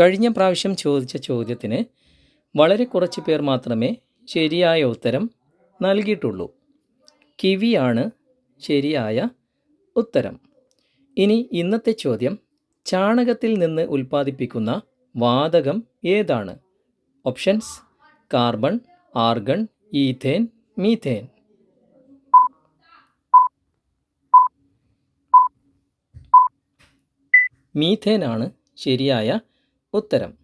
കഴിഞ്ഞ പ്രാവശ്യം ചോദിച്ച ചോദ്യത്തിന് വളരെ കുറച്ച് പേർ മാത്രമേ ശരിയായ ഉത്തരം നൽകിയിട്ടുള്ളൂ. കിവിയാണ് ശരിയായ ഉത്തരം. ഇനി ഇന്നത്തെ ചോദ്യം ചാണകത്തിൽ നിന്ന് ഉൽപ്പാദിപ്പിക്കുന്ന വാതകം ഏതാണ്? Options carbon argon ethane methane. മീഥേനാണ് ശരിയായ ഉത്തരം.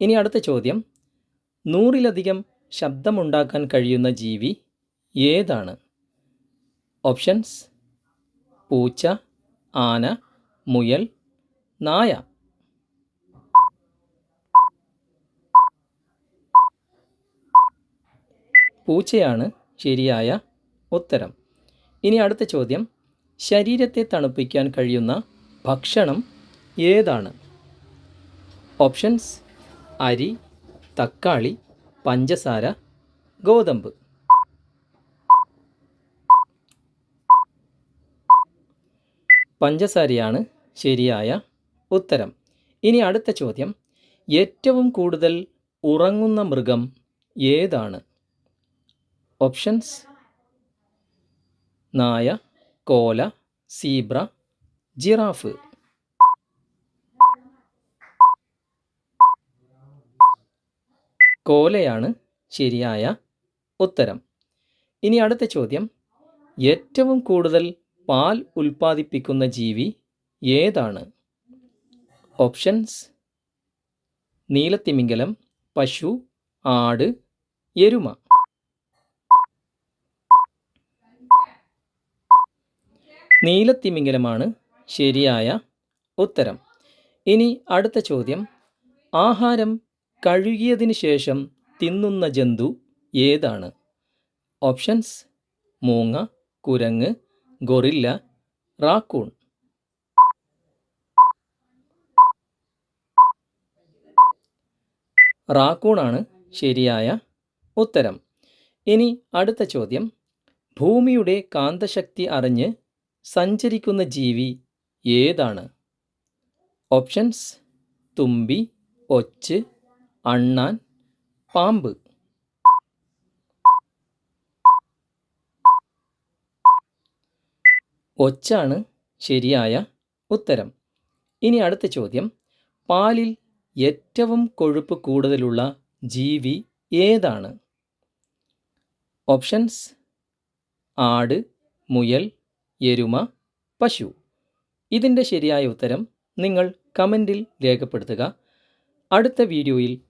ഇനി അടുത്ത ചോദ്യം. നൂറിലധികം ശബ്ദമുണ്ടാക്കാൻ കഴിയുന്ന ജീവി ഏതാണ്? ഓപ്ഷൻസ് പൂച്ച ആന മുയൽ നായ. പൂച്ചയാണ് ശരിയായ ഉത്തരം. ഇനി അടുത്ത ചോദ്യം. ശരീരത്തെ തണുപ്പിക്കാൻ കഴിയുന്ന ഭക്ഷണം ഏതാണ്? ഓപ്ഷൻസ് അരി തക്കാളി പഞ്ചസാര ഗോതമ്പ്. പഞ്ചസാരയാണ് ശരിയായ ഉത്തരം. ഇനി അടുത്ത ചോദ്യം. ഏറ്റവും കൂടുതൽ ഉറങ്ങുന്ന മൃഗം ഏതാണ്? ഓപ്ഷൻസ് നായ കോല സീബ്ര ജിറാഫ്. കോലയാണ് ശരിയായ ഉത്തരം. ഇനി അടുത്ത ചോദ്യം. ഏറ്റവും കൂടുതൽ പാൽ ഉൽപ്പാദിപ്പിക്കുന്ന ജീവി ഏതാണ്? ഓപ്ഷൻസ്. നീലത്തിമിംഗലം പശു ആട് എരുമ. നീലത്തിമിംഗലമാണ് ശരിയായ ഉത്തരം. ഇനി അടുത്ത ചോദ്യം. ആഹാരം കഴുകിയതിന് ശേഷം തിന്നുന്ന ജന്തു ഏതാണ്? ഓപ്ഷൻസ് മൂങ്ങ കുരങ്ങ് ഗൊറില്ല റാക്കൂൺ. റാക്കൂണാണ് ശരിയായ ഉത്തരം. ഇനി അടുത്ത ചോദ്യം. ഭൂമിയുടെ കാന്തശക്തി അറിഞ്ഞ് സഞ്ചരിക്കുന്ന ജീവി ഏതാണ്? ഓപ്ഷൻസ് തുമ്പി ഒച്ച് അണ്ണാൻ പാമ്പ്. ഒച്ചാണ് ശരിയായ ഉത്തരം. ഇനി അടുത്ത ചോദ്യം. പാലിൽ ഏറ്റവും കൊഴുപ്പ് കൂടുതലുള്ള ജീവി ഏതാണ്? ഓപ്ഷൻസ്. ആട് മുയൽ എരുമ പശു. ഇതിന്റെ ശരിയായ ഉത്തരം നിങ്ങൾ കമന്റിൽ രേഖപ്പെടുത്തുക. അടുത്ത വീഡിയോയിൽ